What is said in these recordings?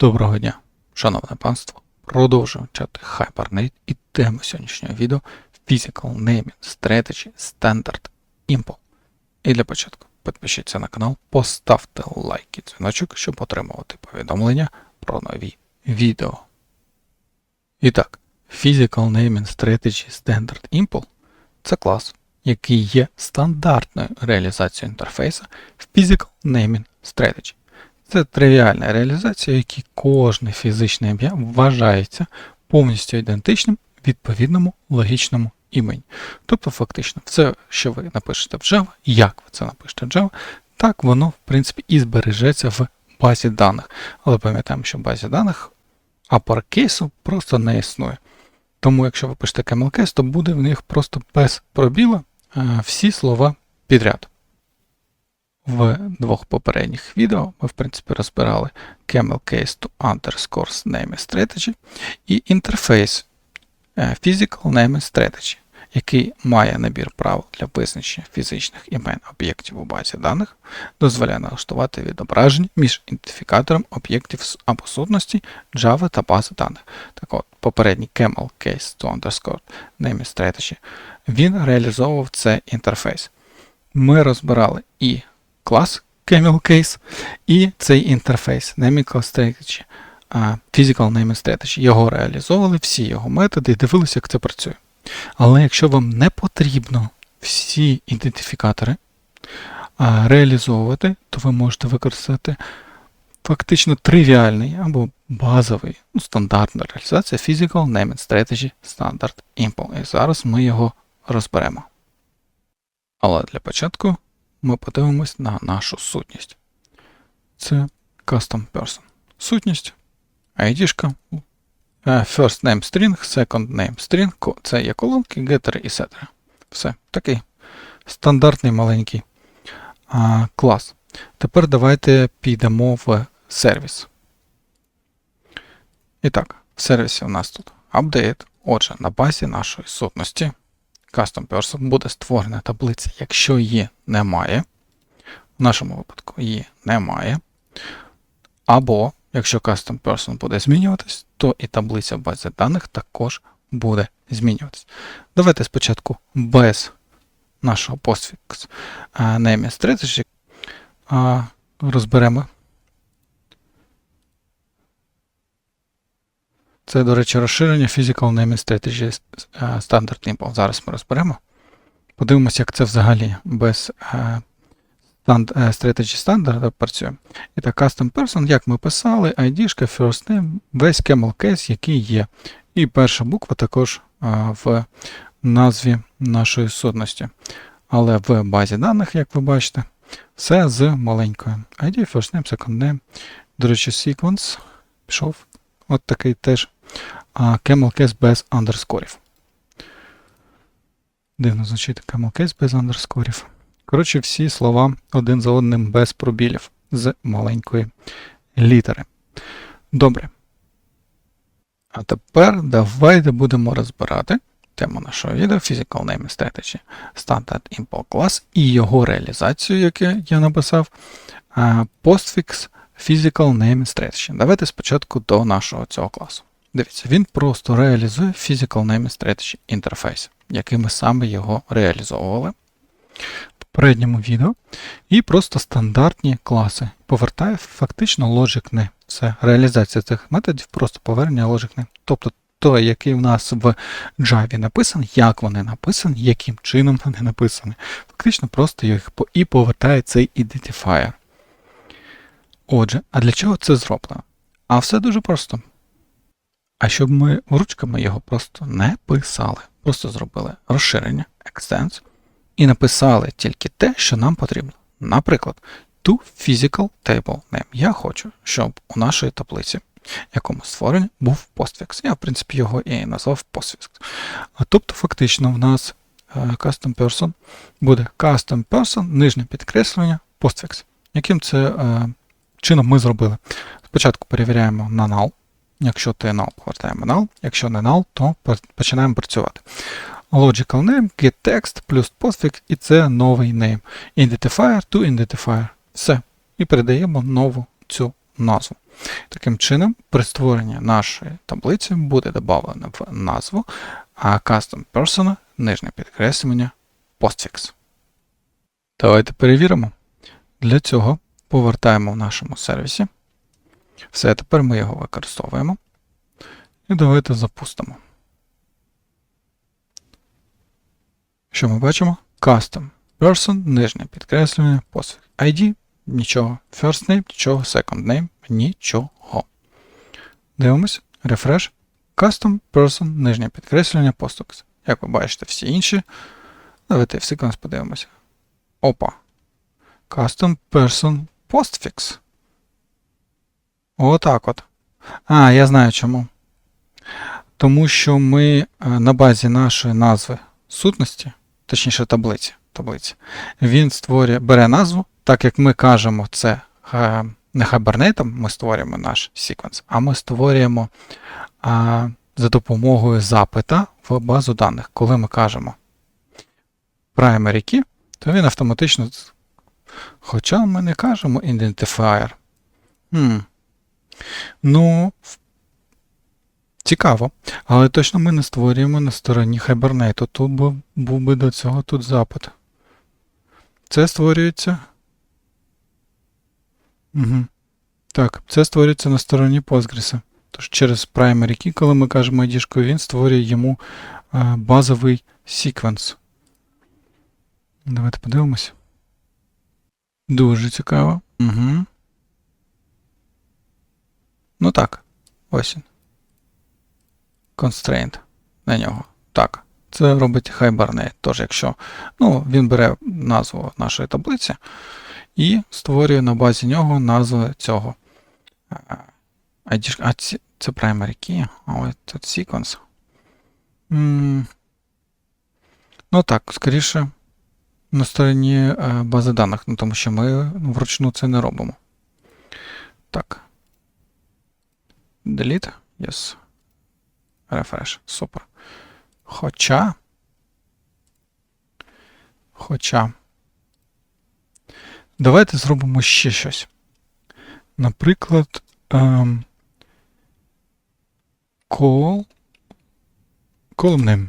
Доброго дня, шановне панство. Продовжуємо чати Hibernate і тема сьогоднішнього відео Physical Naming Strategy Standard Impl. І для початку підпишіться на канал, поставте лайк і дзвіночок, щоб отримувати повідомлення про нові відео. І так, Physical Naming Strategy Standard Impl це клас, який є стандартною реалізацією інтерфейсу в Physical Naming Strategy. Це тривіальна реалізація, в якій кожне фізичне ім'я вважається повністю ідентичним відповідному логічному імені. Тобто, фактично, все, що ви напишете в Java, як ви це напишете в Java, так воно, в принципі, і збережеться в базі даних. Але пам'ятаємо, що в базі даних апаркейсу просто не існує. Тому, якщо ви пишете camel то буде в них просто без пробіла е, всі слова підряд. В двох попередніх відео ми, в принципі, розбирали camel case to underscores name strategy і інтерфейс е, Physical Name Strategy, який має набір правил для визначення фізичних імен об'єктів у базі даних, дозволяє налаштувати відображення між ідентифікатором об'єктів або сутності Java та бази даних. Так от, попередній camel case to underscore name strategy, він реалізовував цей інтерфейс. Ми розбирали і клас Camel Case і цей інтерфейс Naming Strategy, Physical Naming Strategy. Його реалізовували, всі його методи і дивилися, як це працює. Але якщо вам не потрібно всі ідентифікатори реалізовувати, то ви можете використати фактично тривіальний або базовий, ну, стандартна реалізація Physical Naming Strategy Standard Impl. І зараз ми його розберемо. Але для початку ми подивимось на нашу сутність. Це Custom Person. Сутність, ID, First name string, second name string, це є колонки, getter і setter. Все. Такий стандартний маленький а, клас. Тепер давайте підемо в сервіс. І так, в сервісі у нас тут update. Отже, на базі нашої сутності Custom Person буде створена таблиця, якщо її немає. В нашому випадку її немає. Або, якщо Custom Person буде змінюватись, то і таблиця базі даних також буде змінюватись. Давайте спочатку без нашого postfix name strategy розберемо. Це, до речі, розширення Physical Naming Strategy Standard Impl. Зараз ми розберемо. Подивимося, як це взагалі без Strategy Standard працює. І так, Custom Person, як ми писали, ID, first name, весь camel case, який є. І перша буква також в назві нашої сутності. Але в базі даних, як ви бачите, все з маленькою. ID, first name, second name. До речі, sequence пішов. От такий теж camel case без андерскорів. Дивно звучить camel case без андерскорів. Коротше, всі слова один за одним без пробілів з маленької літери. Добре. А тепер давайте будемо розбирати тему нашого відео Physical Name Strategy Standard Import Class і його реалізацію, яку я написав, Postfix Physical Name Strategy. Давайте спочатку до нашого цього класу. Дивіться, він просто реалізує Physical Name Strategy інтерфейс, який ми саме його реалізовували в попередньому відео. І просто стандартні класи. Повертає фактично Logic Name. Це реалізація цих методів, просто повернення Logic Name. Тобто той, який у нас в Java написаний, як вони написані, яким чином вони написані. Фактично просто їх і повертає цей ідентифаєр. Отже, а для чого це зроблено? А все дуже просто. А щоб ми ручками його просто не писали, просто зробили розширення, extends, і написали тільки те, що нам потрібно. Наприклад, to physical table name. Я хочу, щоб у нашій таблиці, якому створені, був postfix. Я, в принципі, його і назвав postfix. Тобто, фактично, в нас е, custom person буде custom person, нижнє підкреслення, postfix. Яким це е, чином ми зробили? Спочатку перевіряємо на null. Якщо це null, повертаємо null. Якщо не null, то починаємо працювати. Logical name, getText плюс postfix, і це новий name. Identifier to identifier. Все. І передаємо нову цю назву. Таким чином, при створенні нашої таблиці буде додано в назву а custom person, нижнє підкреслення, postfix. Давайте перевіримо. Для цього повертаємо в нашому сервісі. Все, тепер ми його використовуємо. І давайте запустимо. Що ми бачимо? Custom person, нижнє підкреслення, postfix. ID нічого. First name нічого, second name нічого. Дивимось. Refresh. Custom person, нижнє підкреслення, postfix. Як ви бачите, всі інші. Давайте в секвенс подивимося. Опа. Custom person postfix. Отак от. А, я знаю чому. Тому що ми е, на базі нашої назви сутності, точніше таблиці, таблиці, він створює, бере назву, так як ми кажемо це е, не хабернетом, ми створюємо наш секвенс, а ми створюємо а, за допомогою запита в базу даних. Коли ми кажемо primary key, то він автоматично. Хоча ми не кажемо identifier. Ну, цікаво. Але точно ми не створюємо на стороні Hibernate. Тут був, був би до цього тут запит. Це створюється. Угу. Так, це створюється на стороні Postgres. Тож через primary key, коли ми кажемо ID, він створює йому а, базовий секвенс. Давайте подивимось. Дуже цікаво. Угу. Ну так, ось він. Constraint на нього. Так, це робить Hibernate. Тож, якщо ну, він бере назву нашої таблиці і створює на базі нього назву цього. А ці, це primary key, а ось тут sequence. М ну так, скоріше на стороні е, бази даних, ну, тому що ми вручну це не робимо. Так. Delete. Yes. Refresh. Супер. Хоча. Хоча. Давайте зробимо ще щось. Наприклад, ем, call. Column name.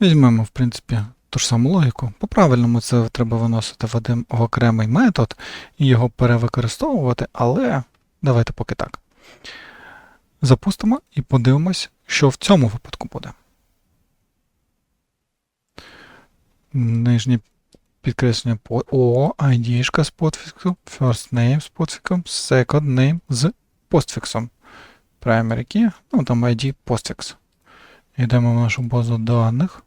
Візьмемо, в принципі, ту ж саму логіку. По-правильному це треба виносити в один в окремий метод і його перевикористовувати, але давайте поки так. Запустимо і подивимось, що в цьому випадку буде. Нижнє підкреслення по О, ID з подфіксом, first name з подфіксом, second name з постфіксом. Primary key, ну там ID postfix. Йдемо в нашу базу даних.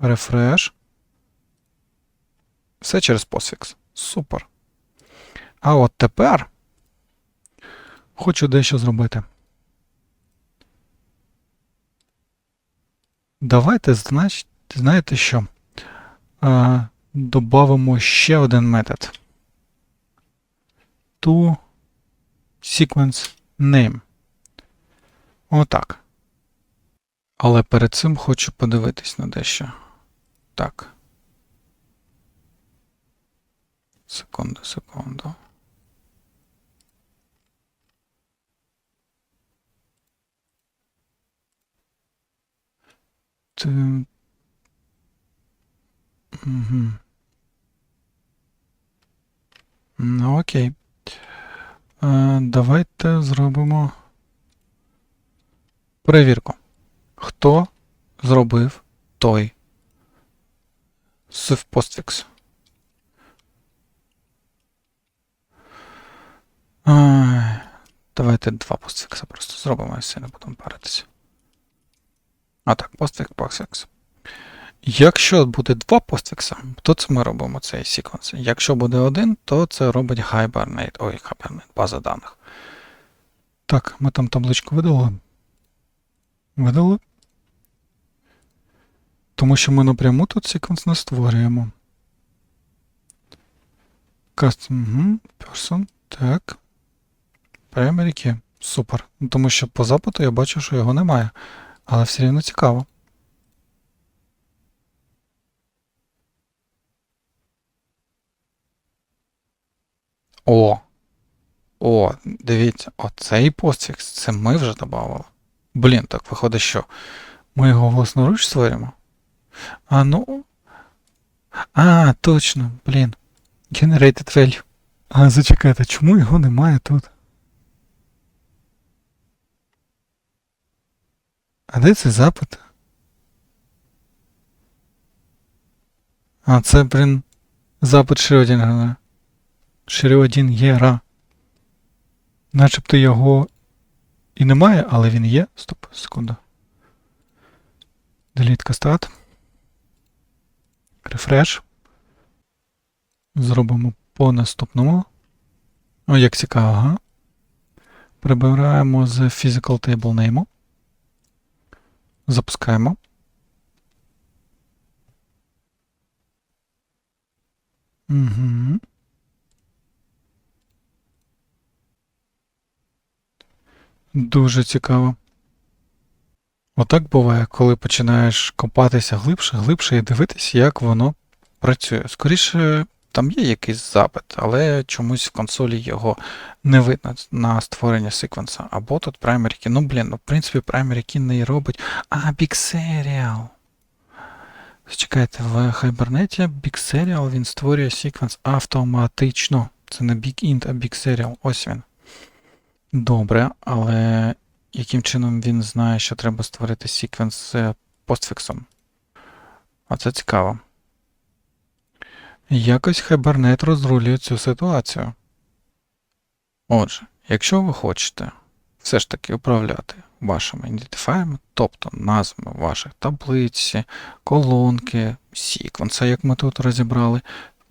Refresh. Все через постфікс. Супер. А от тепер хочу дещо зробити. Давайте, значить, знаєте що? А, Добавимо ще один метод. To sequence name. Отак. Але перед цим хочу подивитись на дещо. Так. Секунду, секунду. Ти... Угу. Ну, окей. Е, Давайте зробимо перевірку. Хто зробив той постфікс? Давайте два постфікса просто зробимо все, не будемо паритися. А так, постфікс, постфікс. Якщо буде два постфікса, то це ми робимо цей секвенс. Якщо буде один, то це робить Hibernate. Ой, Hibernate, база даних. Так, ми там табличку видали. Видали. Тому що ми напряму тут секвенс не створюємо. Custom, person, так. Primary key. Супер. Тому що по запиту я бачу, що його немає. Але все рівно цікаво. О! О, дивіться, оцей постфікс, це ми вже додавали. Блін, так виходить, що ми його власноруч створюємо. А ну. А, точно, блін. Generated value. А, зачекайте, чому його немає тут? А де цей запит? А, це, блін, запит Шрёдінгера. Шрёдінгера. Начебто його і немає, але він є. Стоп, секунду. Delete кастат. Рефреш. Зробимо по наступному. О, як цікаво, ага. Прибираємо з Physical Table Name. Запускаємо. Угу. Дуже цікаво. Отак буває, коли починаєш копатися глибше, глибше і дивитися, як воно працює. Скоріше, там є якийсь запит, але чомусь в консолі його не видно на створення секвенса. Або тут Primary Key. Ну, блін, ну, в принципі, Primary Key не робить. А, Big Serial. Чекайте, в Hibernate Big Serial він створює секвенс автоматично. Це не Big Int, а Big Serial. Ось він. Добре, але яким чином він знає, що треба створити секвенс з постфіксом? А це цікаво. Якось Hibernate розрулює цю ситуацію. Отже, якщо ви хочете все ж таки управляти вашими ідентифаєрами, тобто назвами ваших таблиць, колонки, секвенса, як ми тут розібрали,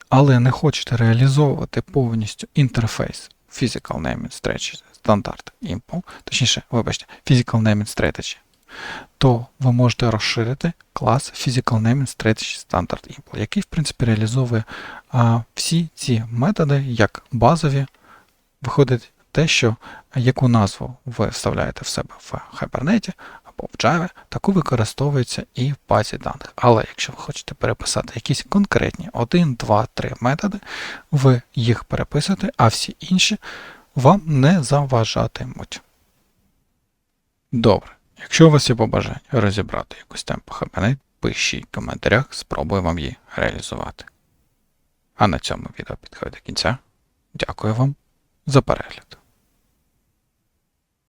але не хочете реалізовувати повністю інтерфейс Physical Naming Strategy стандарт Impl, точніше, вибачте, Physical Naming Strategy, то ви можете розширити клас Physical Naming Strategy Standard Impl, який, в принципі, реалізовує а, всі ці методи як базові. Виходить те, що яку назву ви вставляєте в себе в Hibernate або в Java, таку використовується і в базі даних. Але якщо ви хочете переписати якісь конкретні 1, 2, 3 методи, ви їх переписуєте, а всі інші вам не заважатимуть. Добре. Якщо у вас є побажання розібрати якусь тему по пишіть в коментарях, спробую вам її реалізувати. А на цьому відео підходить до кінця. Дякую вам за перегляд.